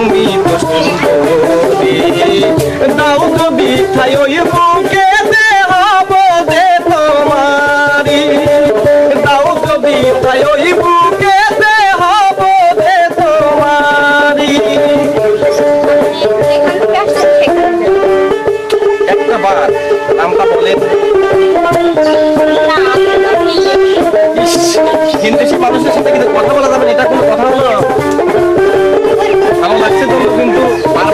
তুমি তো দাও যদি খাই ওই বুকে দে হব দে তোমারি। দাও যদি খাই ওই বুকে দে হব দে তোমারি। একটা বার নামটা বলেন কিন্তু সে মানুষের সাথে কিন্তু কথা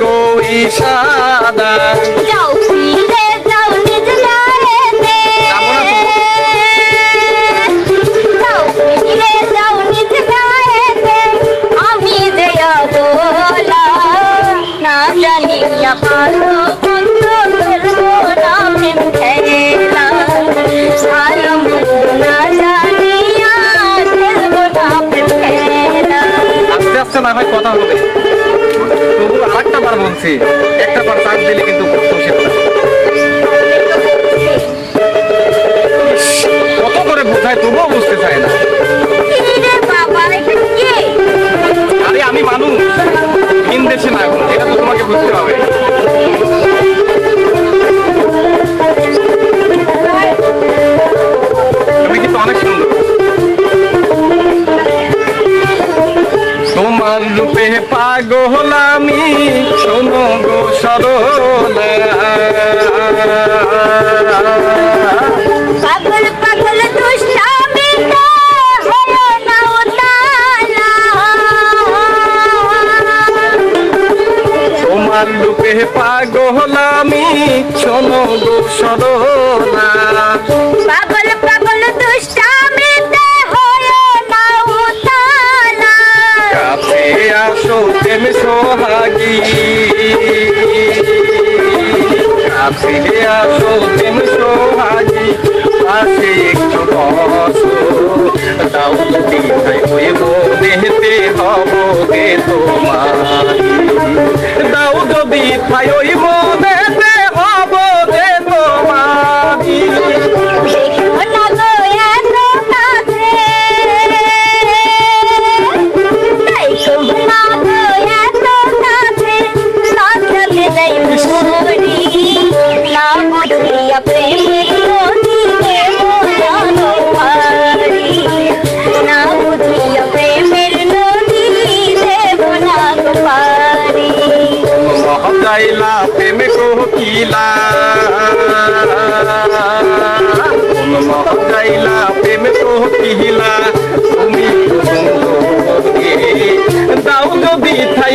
গো ইশারা যাও ফিরে যাও নিজ গায়েতে যাও ফিরে যাও নিজ গায়েতে আমি যে অবলা না জানিয়া ভালো না প্রেম খেলা। ভালো বলছি একটা বার চাপ দিলে কিন্তু খুশি কত করে বোঝায় তবুও বুঝতে চায় না। আরে আমি মানুষ তিন দেশে না এখন এটা তো তোমাকে বুঝতে হবে। তুমি কিন্তু অনেক সুন্দর। তোমার রূপে পাগল আমি শোনো গো সরলা পাগল পাগল দুষ্টামিতে হলো না উতালা তোমার রূপে পাগল আমি শোনো গো সরলা সোহাগী কাছে আসো প্রেম সোহাগী, পাশে একটু বসো। দাও যদি হব গে তোমার দাও যদি মনেতে মহকাইলা প্রেম কোকিলা কোন মহকাইলা প্রেম কোকিলা তুমি দাও যদি থাই